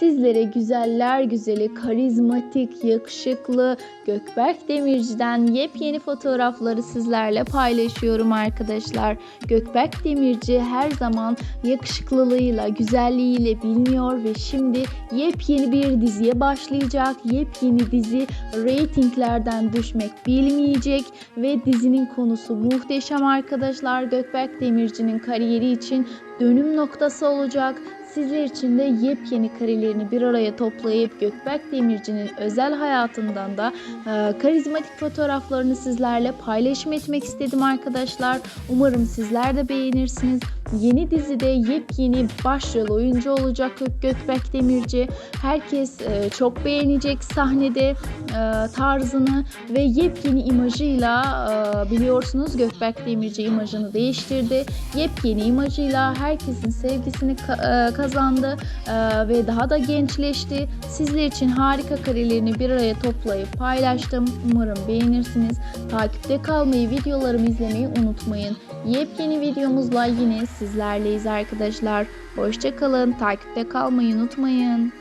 Sizlere güzeller güzeli, karizmatik, yakışıklı Gökberk Demirci'den yepyeni fotoğrafları sizlerle paylaşıyorum arkadaşlar. Gökberk Demirci her zaman yakışıklılığıyla, güzelliğiyle biliniyor ve şimdi yepyeni bir diziye başlayacak. Yepyeni dizi reytinglerden düşmek bilmeyecek ve dizinin konusu muhteşem arkadaşlar. Gökberk Demirci'nin kariyeri için dönüm noktası olacak. Sizler için de yepyeni karelerini bir araya toplayıp Gökberk Demirci'nin özel hayatından da e, karizmatik fotoğraflarını sizlerle paylaşım etmek istedim arkadaşlar. Umarım sizler de beğenirsiniz. Yeni dizide yepyeni başrol oyuncu olacak Gök- Gökberk Demirci. Herkes e, çok beğenecek sahnede e, tarzını ve yepyeni imajıyla e, biliyorsunuz Gökberk Demirci imajını değiştirdi. Yepyeni imajıyla herkesin sevgisini ka- e, kazandı e, ve daha da gençleşti. Sizler için harika karelerini bir araya toplayıp paylaştım. Umarım beğenirsiniz. Takipte kalmayı, videolarımı izlemeyi unutmayın. Yepyeni videomuzla yine sizlerleyiz arkadaşlar. Hoşçakalın. Takipte kalmayı unutmayın.